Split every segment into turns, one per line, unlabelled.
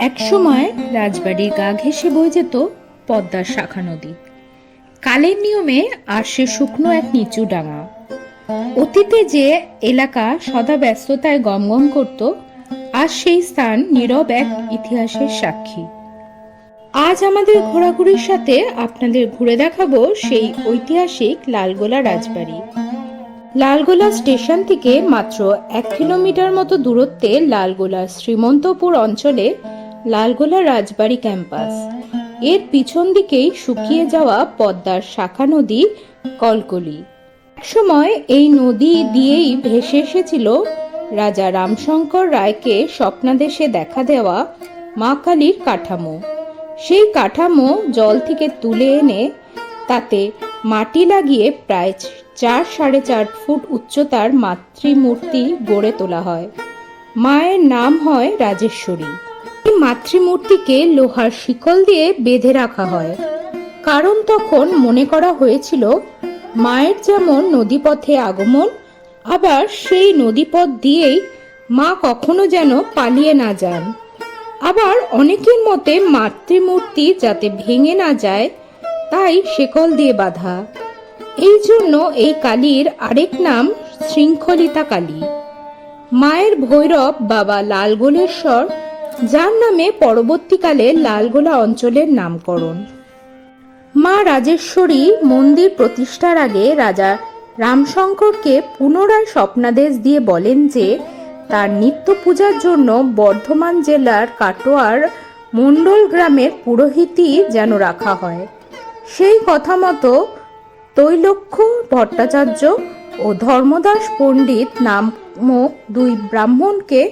একসময় রাজবাড়ির গা ঘেঁষে বয়ে যেত পদ্মার শাখা নদী। কালের নিয়মে আর সে শুকনো এক নিচু ডাঙা। অতীতে যে এলাকা সদা ব্যস্ততায় গমগম করত, আজ সেই স্থান নীরব এক ইতিহাসের সাক্ষী। আজ আমাদের ঘোরাঘুরির সাথে আপনাদের ঘুরে দেখাবো সেই ঐতিহাসিক লালগোলা রাজবাড়ি। লালগোলা স্টেশন থেকে মাত্র এক কিলোমিটার মতো দূরত্বে লালগোলা শ্রীমন্তপুর অঞ্চলে লালগোলা রাজবাড়ি ক্যাম্পাস। এর পিছন দিকেই শুকিয়ে যাওয়া পদ্মার শাখা নদী কলকলি। একসময় এই নদী দিয়েই ভেসে এসেছিল রাজা রামশঙ্কর রায়কে স্বপ্নাদেশে দেখা দেওয়া মা কালীর কাঠামো। সেই কাঠামো জল থেকে তুলে এনে তাতে মাটি লাগিয়ে প্রায় চার সাড়ে চার ফুট উচ্চতার মাতৃমূর্তি গড়ে তোলা হয়। মায়ের নাম হয় রাজেশ্বরী। মাতৃমূর্তিকে লোহার শিকল দিয়ে বেঁধে রাখা হয়। কারণ তখন মনে করা হয়েছিল, মায়ের যেমন নদীপথে আগমন, আবার সেই নদীপথ দিয়েই মা কখনো যেন পালিয়ে না যান। আবার অনেকের মতে মাতৃমূর্তি যাতে ভেঙে না যায়, তাই শেকল দিয়ে বাঁধা। এই জন্য এই কালীর আরেক নাম শৃঙ্খলিতা কালী। মায়ের ভৈরব বাবা লালগোলেশ্বর যার নামে পরবর্তীকালে লালগোলা অঞ্চলের নামকরণ। মা রাজেশ্বরী মন্দির প্রতিষ্ঠার আগে রাজা রামশঙ্করকে পুনরায় স্বপ্নাদেশ দিয়ে বলেন যে, তার নিত্য পূজার জন্য বর্ধমান জেলার কাটোয়ার মণ্ডল গ্রামের পুরোহিতই যেন রাখা হয়। সেই কথা মতো তৈলক্ষ ভট্টাচার্য ও ধর্মদাস পণ্ডিত নামক দুই ব্রাহ্মণকে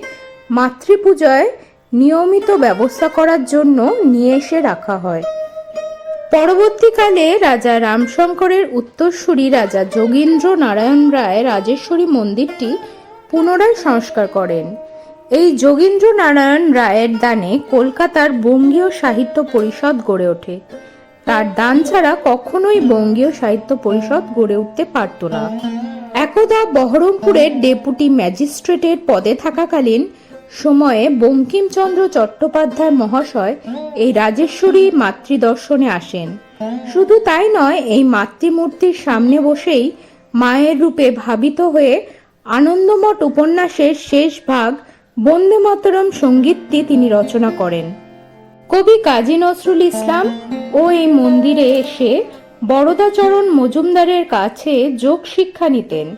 মাতৃপূজায় নিয়মিত ব্যবস্থা করার জন্য নিয়ে এসে রাখা হয়। পরবর্তীকালে রাজা রামশঙ্করের উত্তরসূরি রাজা যোগীন্দ্র নারায়ণ রায় রাজেশ্বরী মন্দিরটি পুনরায় সংস্কার করেন। এই যোগীন্দ্র নারায়ণ রায়ের দানে কলকাতার বঙ্গীয় সাহিত্য পরিষদ গড়ে ওঠে। তার দান ছাড়া কখনোই বঙ্গীয় সাহিত্য পরিষদ গড়ে উঠতে পারত না। একদা বহরমপুরের ডেপুটি ম্যাজিস্ট্রেটের পদে থাকাকালীন সময়ে বঙ্কিমচন্দ্র চট্টোপাধ্যায় মহাশয় এই রাজেশ্বরী মাতৃদর্শনে আসেন। শুধু তাই নয়, এই মাতৃমূর্তির সামনে বসেই মায়ের রূপে ভাবিত হয়ে আনন্দমঠ উপন্যাসের শেষ ভাগ বন্দে মাতরম সঙ্গীতটি তিনি রচনা করেন। কবি কাজী নজরুল ইসলাম ও এই মন্দিরে এসে বরদাচরণ মজুমদারের কাছে যোগ শিক্ষা নিতেন।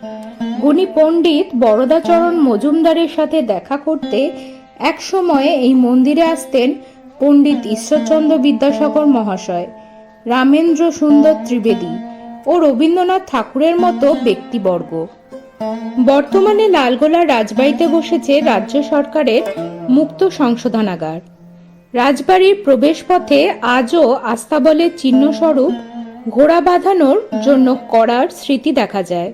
গুণী পণ্ডিত বরদাচরণ মজুমদারের সাথে দেখা করতে এক সময়ে এই মন্দিরে আসতেন পণ্ডিত ঈশ্বরচন্দ্র বিদ্যাসাগর মহাশয়, রামেন্দ্র সুন্দর ত্রিবেদী ও রবীন্দ্রনাথ ঠাকুরের মতো ব্যক্তিবর্গ। বর্তমানে লালগোলা রাজবাড়িতে বসেছে রাজ্য সরকারের মুক্ত সংশোধনাগার। রাজবাড়ির প্রবেশপথে আজও আস্তাবলের চিহ্নস্বরূপ ঘোড়া বাঁধানোর জন্য করার স্মৃতি দেখা যায়।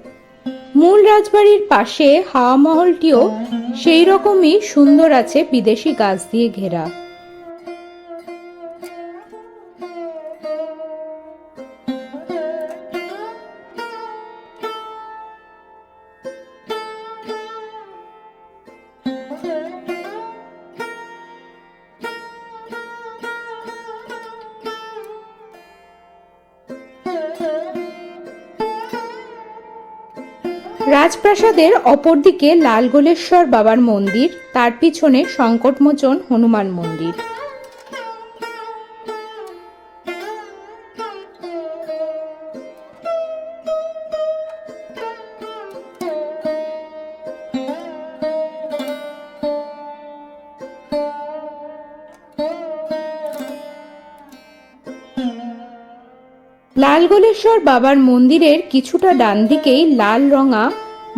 মূল রাজবাড়ির পাশে হাওয়া মহলটিও সেই রকমই সুন্দর আছে বিদেশি গাছ দিয়ে ঘেরা। রাজপ্রাসাদের অপরদিকে লালগোলেশ্বর বাবার মন্দির তার পিছনে সংকটমোচন হনুমান মন্দির। লালগোলেশ্বর বাবার মন্দিরের কিছুটা ডান দিকেই লাল রঙা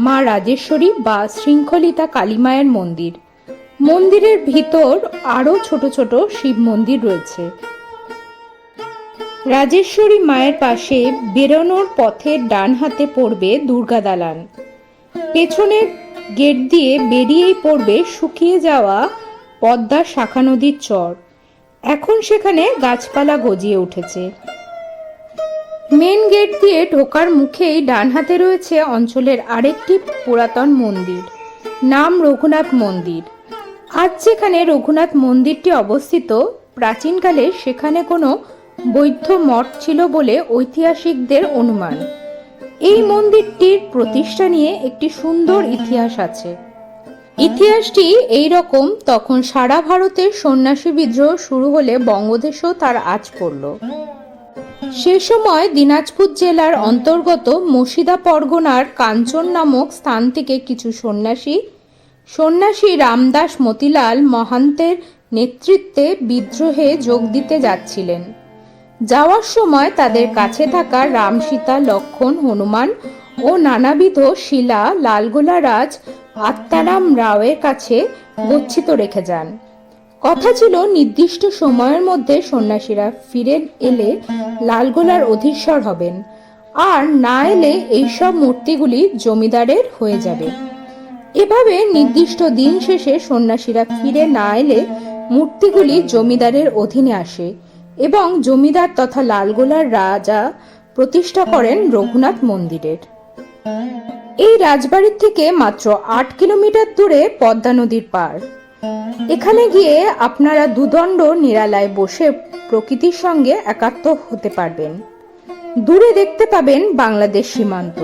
মা রাজেশ্বরী বা শৃঙ্খলিতা কালীমায়ের মন্দির। মন্দিরের ভিতর আরও ছোট ছোট শিব মন্দির রয়েছে। রাজেশ্বরী মায়ের পাশে বেরোনোর পথের ডান হাতে পড়বে দুর্গা দালান। পেছনের গেট দিয়ে বেরিয়েই পড়বে শুকিয়ে যাওয়া পদ্মা শাখা নদীর চর। এখন সেখানে গাছপালা গজিয়ে উঠেছে। মেন গেট দিয়ে ঢোকার মুখেই ডান হাতে রয়েছে অঞ্চলের আরেকটি পুরাতন মন্দির, নাম রঘুনাথ মন্দির। আজ যেখানে রঘুনাথ মন্দিরটি অবস্থিত, প্রাচীনকালে সেখানে কোনো বৌদ্ধ মঠ ছিল বলে ঐতিহাসিকদের অনুমান। এই মন্দিরটির প্রতিষ্ঠা নিয়ে একটি সুন্দর ইতিহাস আছে। ইতিহাসটি এই রকম, তখন সারা ভারতে সন্ন্যাসী বিদ্রোহ শুরু হলে বঙ্গদেশেও তার আজ পড়ল। সে সময় দিনাজপুর জেলার অন্তর্গত মসিদা পরগনার কাঞ্চন নামক স্থান থেকে কিছু সন্ন্যাসী সন্ন্যাসী রামদাস মতিলাল মহান্তের নেতৃত্বে বিদ্রোহে যোগ দিতে যাচ্ছিলেন। যাওয়ার সময় তাদের কাছে থাকা রাম সীতা লক্ষণ, হনুমান ও নানাবিধ শিলা, লালগোলা রাজ আত্মারাম রাওয়ের কাছে গচ্ছিত রেখে যান। কথা ছিল নির্দিষ্ট সময়ের মধ্যে সন্ন্যাসীরা ফিরে এলে লালগোলার অধীশ্বর হবেন। আর না এলে এইসব মূর্তিগুলি জমিদারের হয়ে যাবে। এভাবে নির্দিষ্ট দিন শেষে সন্ন্যাসীরা ফিরে না এলে মূর্তিগুলি জমিদারের অধীনে আসে এবং জমিদার তথা লালগোলার রাজা প্রতিষ্ঠা করেন রঘুনাথ মন্দিরের। এই রাজবাড়ির থেকে মাত্র আট কিলোমিটার দূরে পদ্মা নদীর পার এখানে গিয়ে আপনারা দুদণ্ড নিরালায় বসে প্রকৃতির সঙ্গে একাত্ম হতে পারবেন। দূরে দেখতে পাবেন বাংলাদেশ সীমান্ত।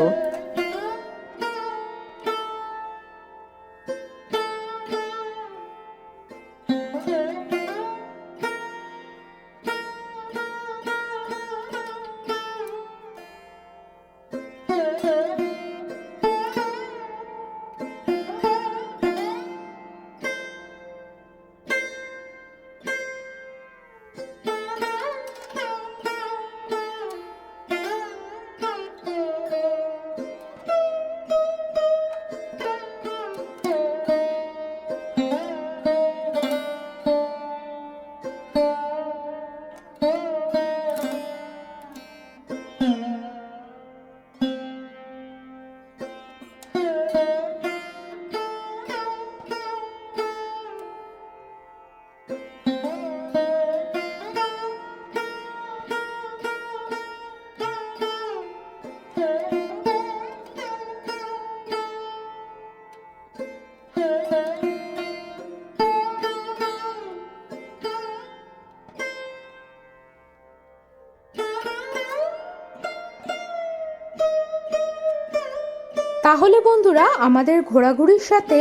তাহলে বন্ধুরা, আমাদের ঘোরাঘুরির সাথে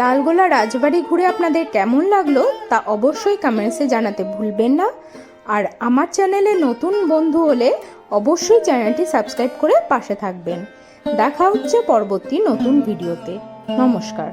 লালগোলা রাজবাড়ি ঘুরে আপনাদের কেমন লাগল তা অবশ্যই কমেন্টসে জানাতে ভুলবেন না। আর আমার চ্যানেলে নতুন বন্ধু হলে অবশ্যই চ্যানেলটি সাবস্ক্রাইব করে পাশে থাকবেন। দেখা হচ্ছে পরবর্তী নতুন ভিডিওতে। নমস্কার।